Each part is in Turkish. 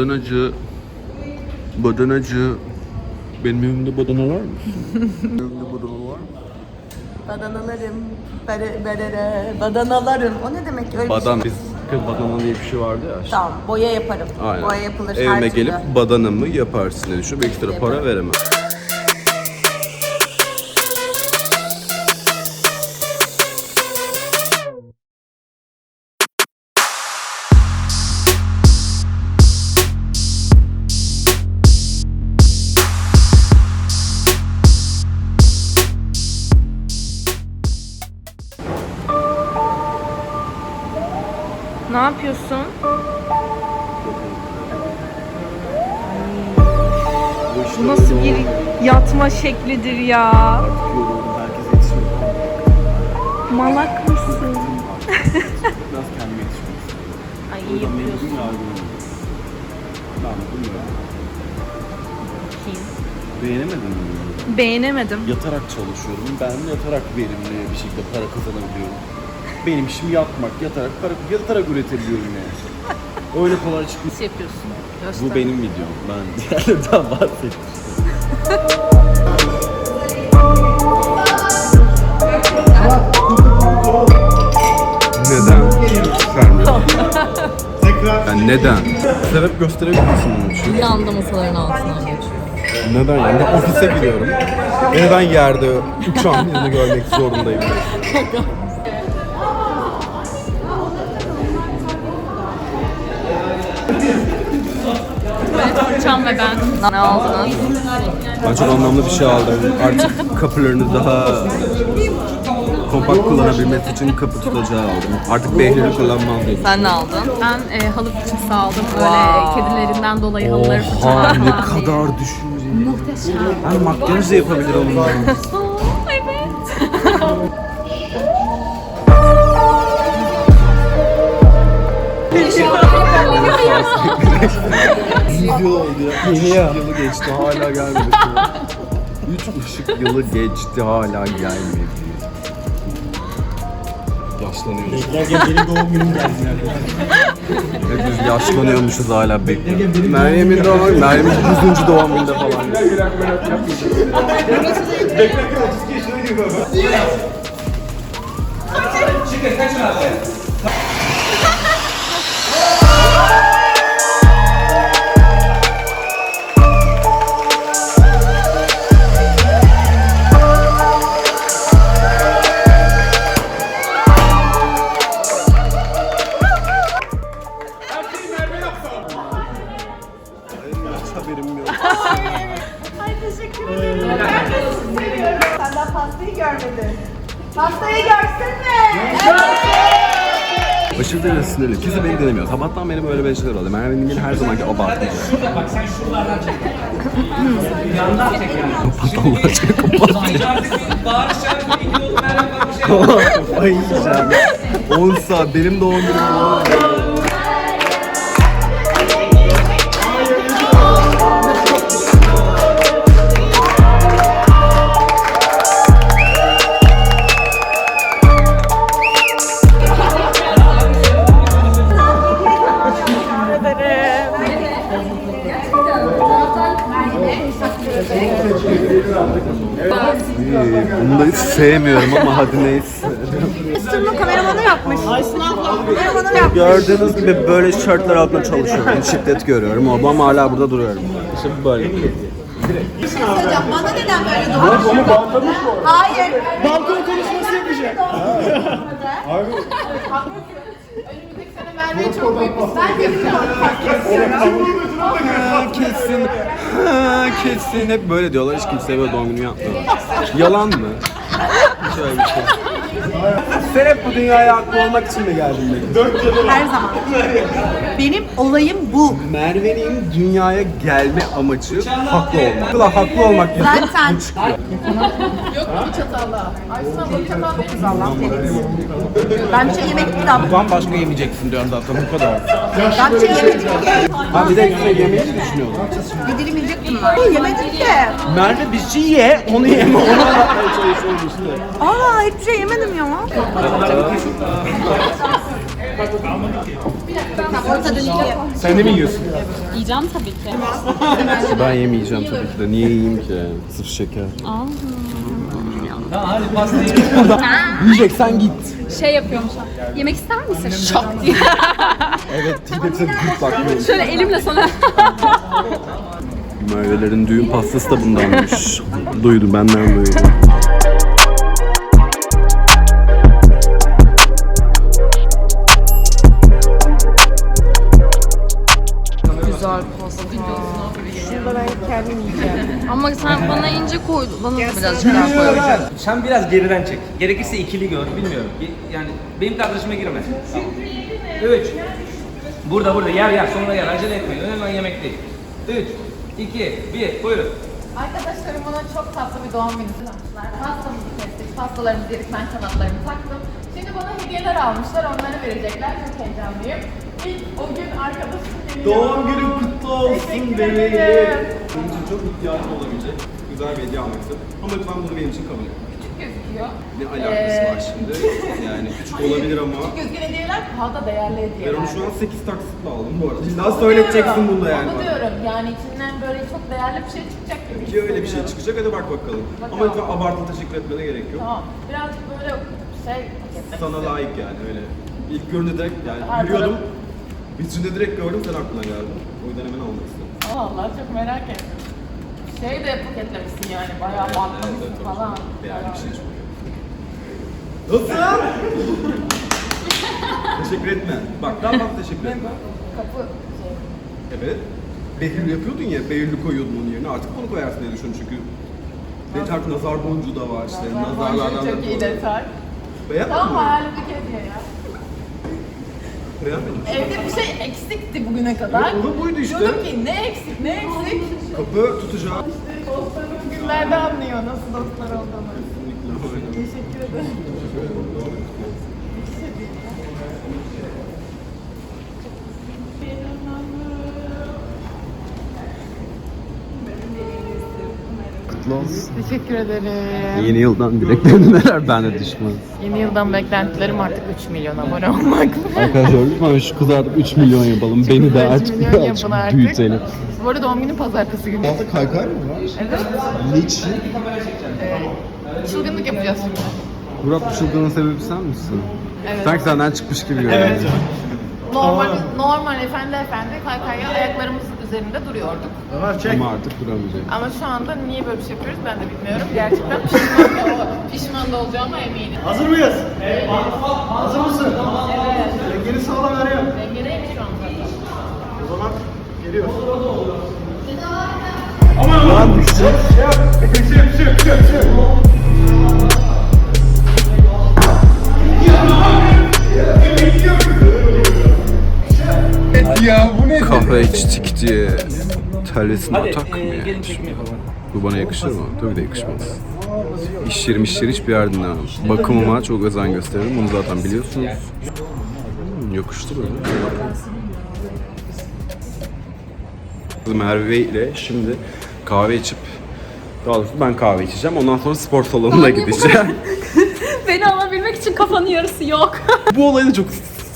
Badanacı, badanacı. Benim evimde badana var mı? Benim evimde badana var mı? Badanalarım, bere, berere, badanalarım. O ne demek öyle Badan, bir şey? biz kız badana diye bir şey vardı ya. işte. Tamam, boya yaparım. Aynen. Boya yapılır her Evime türlü. gelip badanamı yaparsın dedi. Şu ekstra para veremem. Ne yapıyorsun? Bu nasıl bir yatma şeklidir ya? Malak mısın? Biraz kendime yetişmek. Ay iyi yapıyorsun. Ben bilmiyorum. Beğenemedin mi? Beğenemedim. Yatarak çalışıyorum. Ben yatarak verimli bir şekilde para kazanabiliyorum. Benim işim yatmak, yatarak para, yatarak üretebiliyorum yani. Öyle kolay çıkıyor. Nasıl yapıyorsun? Göster. Bu benim videom. Ben diğerlerinden bahsetmiştim. Neden? Sen yani neden? Sebep gösterebilir misin bunun için? Bir anda masaların altından geçiyor. Neden yani? Ben ofise gidiyorum. Neden yerde uçağın yüzünü görmek zorundayım? Can ve ben. Ne aldınız? Ben çok anlamlı bir şey aldım. Artık kapılarını daha kompakt kullanabilmesi için kapı tutacağı aldım. Artık behliri kullanmam dedim. Sen ne aldın? Ben e, halı fıçısı aldım. Böyle Wow. kedilerinden dolayı halıları Oha ne kadar düşünceli. Muhteşem. Ben makyaj da yapabilir onunla. Video oldu ya. Üç yılı geçti hala gelmedi. Üç ışık yılı geçti hala gelmedi. Yaşlanıyoruz. Beklerken benim doğum günüm geldi Hepimiz yaşlanıyormuşuz hala bekliyoruz. Meryem'in doğum günü, Meryem'in 100. doğum gününde falan. Haberim Görmedin. Pastayı görsün mü? Aşırı derecede sinirli. Kimse beni dinlemiyor. Sabahtan beri böyle bir şeyler oluyor. Merve'nin her zamanki abartı. Bak sen şuralardan çek. Yandan çek yani. Kapat Allah aşkına kapat. Ay yiyeceğim. 10 saat benim doğum günüm Bunu da hiç sevmiyorum ama hadi neyse. Üstümü kameramanı yapmış. Kameramanı yapmış. Gördüğünüz gibi böyle şartlar altında çalışıyorum. Şiddet görüyorum ama hala burada duruyorum. İşte böyle. Hocam bana neden böyle duruyorsun? Onu bantlamış mı? Hayır. Balkon konuşması yapacak. Ha, kesin, ha, kesin. Hep böyle diyorlar. Hiç kimseye böyle doğum günü yapmıyor. Yalan mı? Hiç öyle bir şey. Sen hep bu dünyaya haklı olmak için mi geldin benim? Her zaman. Benim olayım bu. Merve'nin dünyaya gelme amacı haklı olmak. Haklı, haklı olmak yüzünden Zaten. bu çıkıyor. Allah seni. Ben bir şey yemek istedim. Bambaşka yemeyeceksin diyorum zaten bu kadar. Ben bir şey yemedim ki. Ha bir de üstüne yemeği düşünüyordum? Bir dilim yiyecektim ben. Yemedim ki. Merve bir şey ye, onu yeme. Onu anlatmaya. Aa hiçbir şey yemedim ya. Sen de mi yiyorsun? Yiyeceğim tabii ki. Ben yemeyeceğim tabii ki de. Niye yiyeyim ki? Sırf şeker. Yiyeceksen git. Şey yapıyorum şu an. Yemek ister misin? Şak diye. Evet, seni git bakmıyorum. Şöyle elimle sana. Merve'lerin düğün pastası da bundanmış. duydum, benden duydum. Da birazcık daha koy. Sen biraz geriden çek. Gerekirse ikili gör, bilmiyorum. Yani benim kardeşime girme. Tamam. Üç. Burada burada yer yer sonra yer acele etmeyin. Önemli olan yemek değil. Üç, iki, bir, buyurun. Arkadaşlarım bana çok tatlı bir doğum günü planlamışlar. Pastamızı kestik, pastalarımızı yedik, ben kanatlarımı taktım. Şimdi bana hediyeler almışlar, onları verecekler. Çok heyecanlıyım. İlk o gün arkadaşım geliyor. Doğum günün kutlu olsun Teşekkür ederim. Benim için çok ihtiyacım olabilecek güzel bir hediye almak istedim. Ama lütfen bunu benim için kabul et. Küçük gözüküyor. Ne alakası Ee, var şimdi? Yani küçük olabilir ama Küçük gözükün hediyeler daha da değerli ben hediyeler. onu şu an 8 taksitle aldım bu arada. İlla Onu bunda yani. Onu bana. diyorum yani içinden böyle çok değerli bir şey çıkacak gibi Ki öyle bir şey hissediyorum. çıkacak hadi bak bakalım. Ama Bakalım. lütfen abartılı teşekkür etmene gerek yok. Tamam. Birazcık böyle şey paketlemek Sana istiyorum. layık yani öyle. İlk görünce direkt yani Her yürüyordum. Vitrinde direkt gördüm sen aklına geldi. O yüzden hemen almak istedim. Allah Allah çok merak ettim. Şey de paketlemişsin yani bayağı bantlamışsın falan. Şey çok. Nasıl? teşekkür etme. Bak daha fazla teşekkür etme. Kapı şey. Evet. Behirli yapıyordun ya, behirli koyuyordun onun yerine. Artık onu koyarsın diye düşünüyorum çünkü. Detay nazar boncuğu da var işte. Nazarlardan da çok iyi detay. Beğenmedin Tam mi? hayalimdeki hediye ya. Evde bir şey eksikti bugüne kadar. Evet, o da buydu işte. Diyordum ki ne eksik ne eksik. Kapı tutacağım. İşte dostlarım bugünlerde anlıyor nasıl dostlar olduğunu. Teşekkür ederim. Teşekkür ederim. Yeni yıldan dileklerin neler bende düşmez. Yeni yıldan beklentilerim artık 3 milyon abone olmak. Arkadaşlar lütfen şu kızı artık 3 milyon yapalım. Beni de 3 artık milyon birazcık yapın artık. büyütelim. Bu arada doğum günü pazartesi günü. Altta kaykay mı var? Evet. Niçin? Çılgınlık yapacağız şimdi. Murat bu çılgının sebebi sen misin? Evet. Sanki senden çıkmış gibi görünüyor. Evet. Normal, normal efendi efendi kaykaya ayaklarımız üzerinde duruyorduk. Ama artık duramayacak. Ama şu anda niye böyle bir şey yapıyoruz ben de bilmiyorum. Gerçekten pişman da, pişman da olacağıma eminim. Hazır mıyız? Hazır mısın? Evet. Dengeni sağlam arıyor. Dengedeyim şu an zaten. O zaman geliyor. Lan düşecek. Ya atak mı e, yani? Bu bana yakışır mı? Tabii de yakışmaz. İş yerim iş yeri hiçbir yerde dinlemem. Bakımıma çok özen gösteririm. Bunu zaten biliyorsunuz. Hmm, yakıştı böyle. Merve ile şimdi kahve içip daha doğrusu ben kahve içeceğim. Ondan sonra spor salonuna gideceğim. Beni alabilmek için kafanın yarısı yok. Bu olay da çok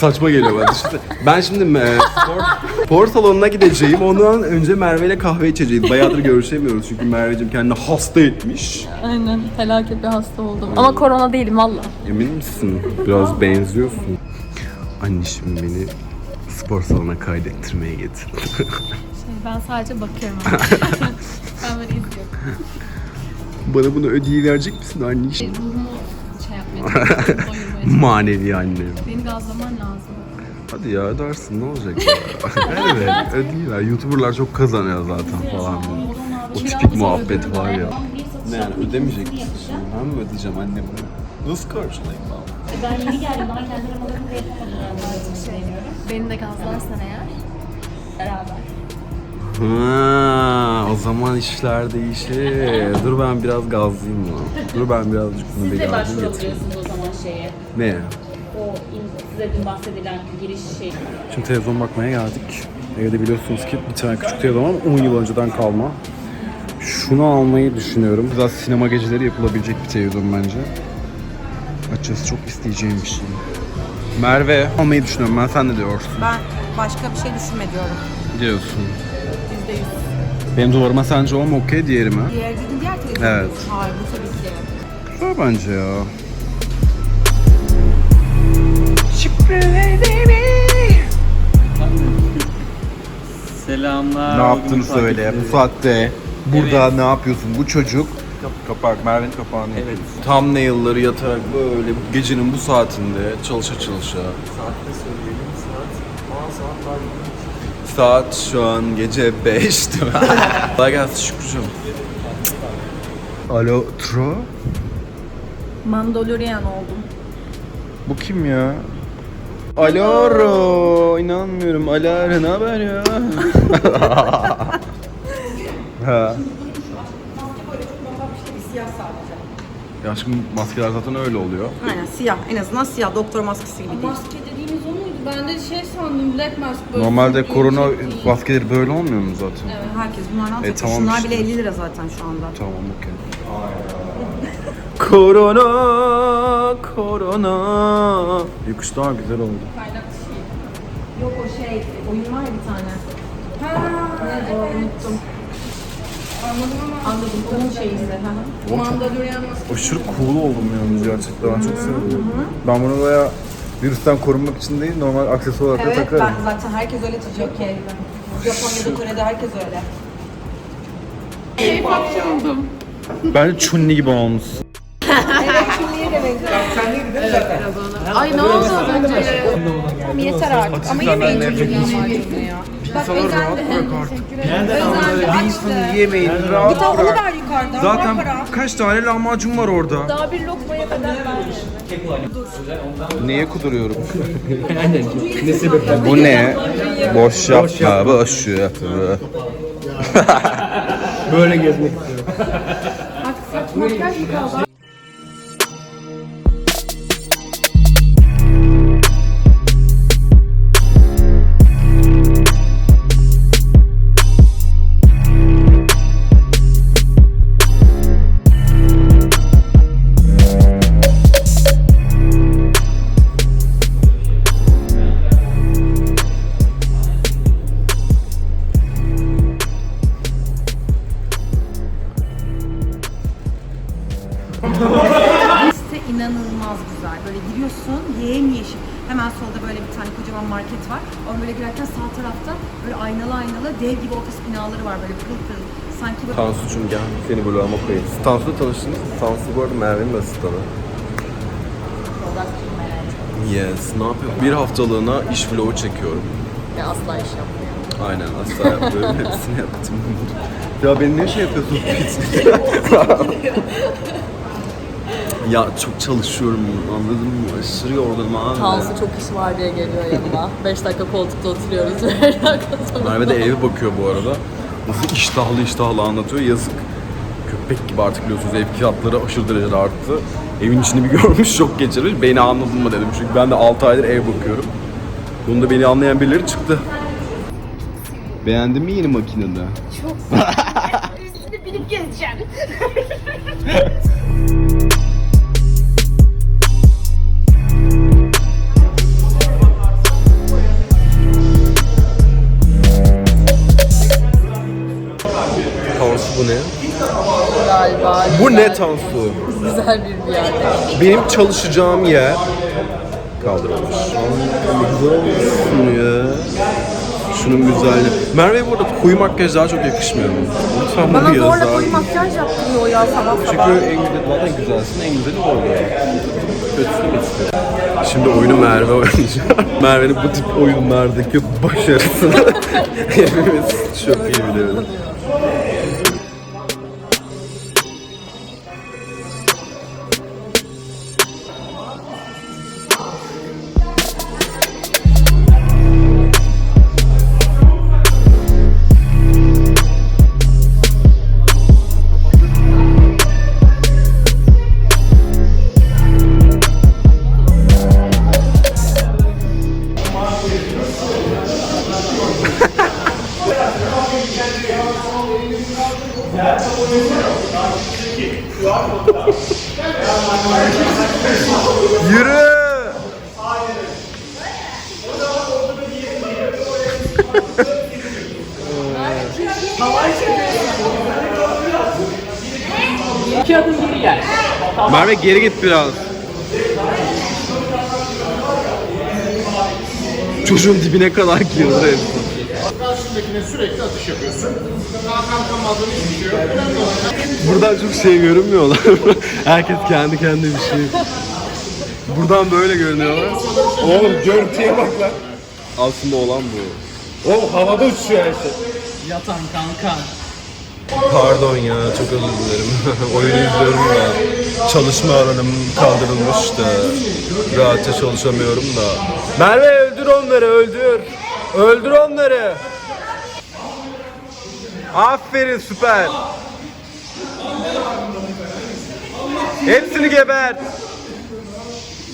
saçma geliyor bana. İşte ben şimdi e, spor, spor salonuna gideceğim. Ondan önce Merve ile kahve içeceğiz. Bayağıdır görüşemiyoruz çünkü Merveciğim kendini hasta etmiş. Aynen felaket bir hasta oldum. Ama korona değilim valla. Emin misin? Biraz benziyorsun. Annişim beni spor salonuna kaydettirmeye getirdi. Şey, ben sadece bakıyorum. ben böyle izliyorum. Bana bunu ödeyiverecek misin annişim? Ruhumu şey yapmaya çalışıyorum, doyurmaya Manevi annem. Beni gazlaman lazım. Hadi ya ödersin ne olacak ya? evet ödeyiver. Youtuberlar çok kazanıyor zaten falan. O tipik muhabbet var ya. Ne yani ödemeyecek misin? Ben mi ödeyeceğim annem? Nasıl karşılayayım ben? Ben yeni geldim daha kendi ramazanımı da yapamadım şey. Beni de gazlarsan eğer. Beraber. Ha, o zaman işler değişir. Dur ben biraz gazlayayım mı? Dur ben birazcık bunu Siz bir de gazlayayım getireyim. başvurabiliyorsunuz o zaman şeye. Ne? O in- size dün bahsedilen giriş şey. Şimdi televizyon bakmaya geldik. Evde biliyorsunuz ki bir tane küçük televizyon ama 10 yıl önceden kalma. Şunu almayı düşünüyorum. Biraz sinema geceleri yapılabilecek bir televizyon bence. Açıkçası çok isteyeceğim bir şey. Merve almayı düşünüyorum ben sen ne diyorsun? Ben başka bir şey düşünme diyorum. Diyorsun. Benim duvarıma sence o mu okey diğeri mi? Diğer dediğin diğer televizyon. Evet. Hayır bu tabii ki. Güzel bence ya. Selamlar. Ne yaptığını söyle. Bu saatte burada ne yapıyorsun? Bu çocuk Kapak, Merve'nin kapağını evet. Tam ne yılları yatarak böyle bu gecenin bu saatinde çalışa çalışa. Saatte söyleyelim saat. Aa saat var. Saat şu an gece 5 değil mi? Kolay gelsin Şükrücüğüm. Alo Tro? Mandalorian oldum. Bu kim ya? Aloro, inanmıyorum. Alara ne haber ya? ha. Sadece. Ya şimdi maskeler zaten öyle oluyor. Aynen siyah. En azından siyah. Doktor maskesi gibi değil. Maske dediğimiz o? Ben de şey sandım Black Mask böyle. Normalde çok korona yumuşak değil. maskeleri böyle olmuyor mu zaten? Herkes bunlardan takıyor. tamam Şunlar işte. bile 50 lira zaten şu anda. Tamam okey. korona, korona. Yokuş daha güzel oldu. Yok o şey, oyun var ya bir tane. Ha, ne o unuttum. Anladım ama Anladım, onun şeyi işte. hı hı. Mandalorian maske. Aşırı cool oldum yalnız gerçekten. Ben çok sevdim. Ben bunu baya virüsten korunmak için değil normal aksesuar olarak da Evet, takarım. ben zaten herkes öyle tutuyor ki. Japonya'da, Kore'de herkes öyle. Bence Chunli gibi olmuşsun. Ay ne oldu az önce? Yeter artık ama yemeyin çocuğun ya. Bak özendi. Bir insanı yemeyin rahat Bir tane onu bırak. ver yukarıdan. Zaten Bırak kaç tane lahmacun var orada. Daha bir lokmaya kadar ver. Neye kuduruyorum? Bu ne? Boş yapma, boş yapma. Böyle gezmek istiyorum. Makyaj mı kaldı? Böyle giriyorsun yemyeşil. Hemen solda böyle bir tane kocaman market var. Ama böyle girerken sağ tarafta böyle aynalı aynalı dev gibi ofis binaları var böyle pırıl pırıl. Sanki böyle Tansu'cum gel seni bloğuma koyayım. Tansu'la tanıştınız. Tansu bu arada Merve'nin asistanı. Yes, ne yapıyorum? Bir haftalığına iş vlogu çekiyorum. Ya asla iş yapmıyor. Aynen, asla yapmıyorum. Hepsini yaptım. ya beni ne şey yapıyorsun? ya çok çalışıyorum, anladın mı? Aşırı yorgunum abi. Tansu çok iş var diye geliyor yanıma. 5 dakika koltukta oturuyoruz. 5 dakika sonra. Merve de eve bakıyor bu arada. Nasıl iştahlı iştahlı anlatıyor. Yazık. Köpek gibi artık biliyorsunuz ev kiraları aşırı derecede arttı. Evin içini bir görmüş, şok geçirmiş. Beni anladın mı dedim. Çünkü ben de 6 aydır ev bakıyorum. Bunda beni anlayan birileri çıktı. Beğendin mi yeni makinede? Üstünü bilip gezeceğim. Bu ne? Galiba Bu ne Tansu? güzel bir yer. Benim çalışacağım yer kaldırılmış. Güzel ya. Şunun güzelliği. Merve bu arada koyu makyaj daha çok yakışmıyor mu? Lütfen Bana bunu yaz zorla daha koyu iyi. makyaj yaptırıyor ya sabah Çünkü sabah. en güzel, zaten güzelsin, en güzeli o oluyor. Kötüsü. Şimdi oyunu Merve oynayacak. Merve'nin bu tip oyunlardaki başarısını hepimiz çok iyi biliyoruz. İki adım geri gel. Merve geri git biraz. Çocuğun dibine kadar girdi hepsi. Karşındakine sürekli atış yapıyorsun. Daha kalkamadığın hiçbir şey yok. Önemli olan Buradan çok şey görünmüyorlar. Herkes kendi kendine bir şey. Buradan böyle görünüyorlar. Oğlum görüntüye bak lan. Aslında olan bu. Oğlum havada uçuyor her şey. Pardon ya çok özür dilerim. Oyunu izliyorum da çalışma alanım kaldırılmış da rahatça çalışamıyorum da. Merve öldür onları öldür. Öldür onları. Aferin süper. Hepsini gebert.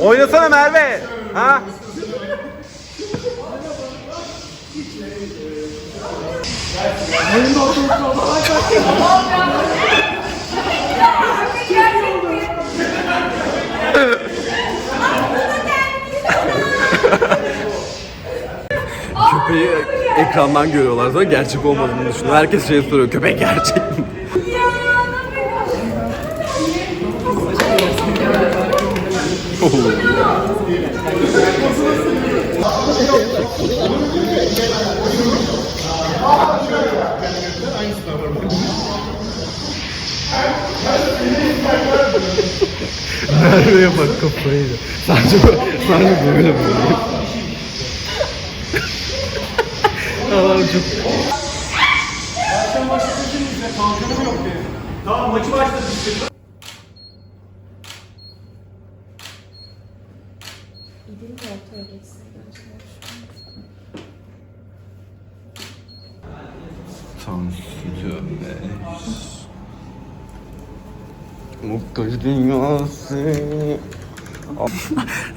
Oynasana Merve. Ha? Köpeği ekrandan görüyorlar sonra gerçek olmadığını düşünüyor. Herkes şey soruyor köpek gerçek mi? Merve'ye bak kafayı da. Sadece, sadece böyle böyle. Allah'ım çok... Tamam maçı başladı. Dünyası.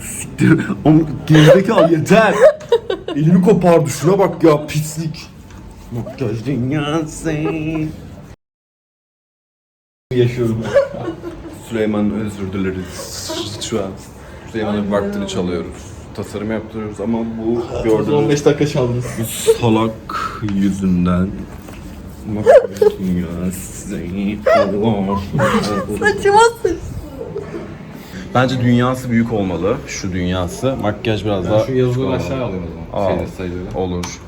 Siktir. Ama gerizekalı yeter. Elimi kopardı şuna bak ya pislik. Mutluluk dünyası. Yaşıyorum. Süleyman özür dileriz şu an. Süleyman'ın vaktini çalıyoruz. Tasarım yaptırıyoruz ama bu gördüğünüz 15 dakika çaldınız. bu salak yüzünden Mutluluk dünyası. Saçıma. Bence dünyası büyük olmalı. Şu dünyası. Makyaj biraz daha... Şu yazıları aşağı alayım o zaman. Aa. Olur.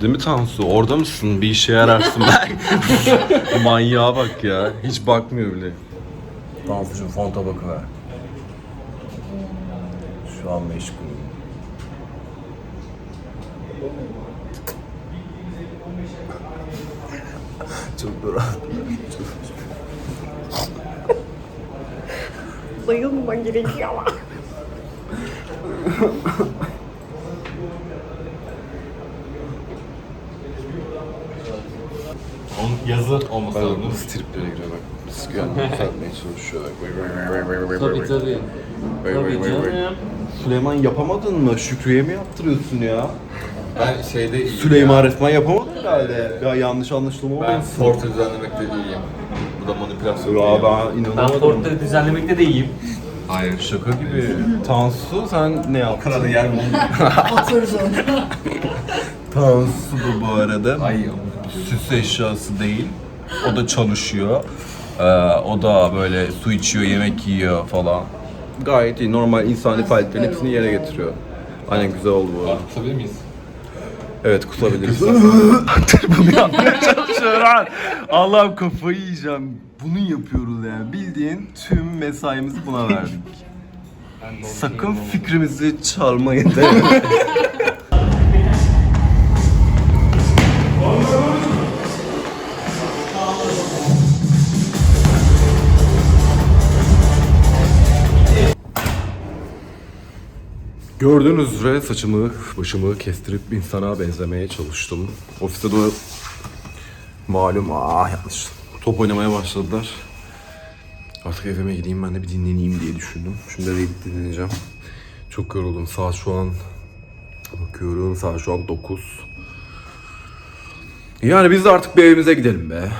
Değil mi Tansu? Orada mısın? Bir işe yararsın belki. Manyağa bak ya. Hiç bakmıyor bile. Tansu'cum fonta bakıver. Şu an meşgulüm. Çok da rahat. Bayılmaman gerekiyor ama. Onun yazı olması lazım. bu striplere giriyor bak. Biz çalışıyor. Bak. Vay, vay, Tabii tabii. Tabii canım. Süleyman yapamadın mı? Şükrü'ye mi yaptırıyorsun ya? Ben şeyde iyiyim Süleyman ya. resmen yapamadı herhalde. Ya yanlış anlaşılma Ben olmasın. forte düzenlemekte iyiyim. Bu da manipülasyon Ya ben Ben inanamadım. portları düzenlemekte de iyiyim. Hayır. Şaka gibi. Tansu sen ne yaptın? Kadar yer mi? Tansu da bu arada Ay süs eşyası değil. O da çalışıyor. Ee, o da böyle su içiyor, yemek yiyor falan. Gayet iyi. Normal insani faaliyetlerin hepsini yere getiriyor. Aynen güzel oldu bu arada. Tutabilir miyiz? Evet kusabiliriz. Bunu yapmaya çalışıyorum. Allah'ım kafayı yiyeceğim. Bunu yapıyoruz yani. Bildiğin tüm mesaimizi buna verdik. Sakın fikrimizi çalmayın Gördüğünüz üzere saçımı, başımı kestirip insana benzemeye çalıştım. Ofiste de malum ah yanlış. Top oynamaya başladılar. Artık evime gideyim ben de bir dinleneyim diye düşündüm. Şimdi eve gidip dinleneceğim. Çok yoruldum. Saat şu an bakıyorum saat şu an 9. Yani biz de artık bir evimize gidelim be.